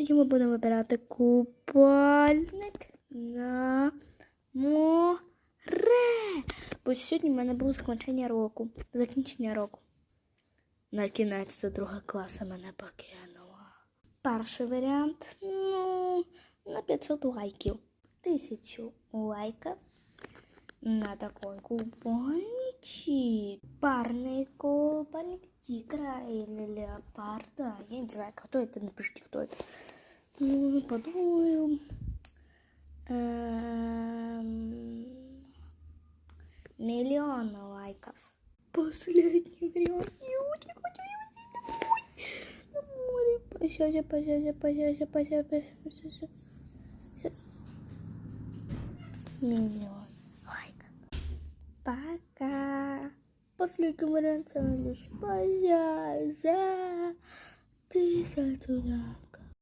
Тоді ми будемо вибирати купальник на море. Бо сьогодні в мене було закінчення року. Закінчення року. На кінець це друга класа мене покинула. Перший варіант, ну, на 500 лайків. Тисячу лайків на такой купальничек. Парный купальник тигра или леопарда. Я не знаю, кто это, напишите, кто это. Ну, подумаю. Эм, Миллион лайков. Последний. Я очень хочу его домой. На море. Посядя, посядя, посядя, посядя, посядя, посядя. Миллион лайков. Пока. Последний вариант лишь позя за тысячу.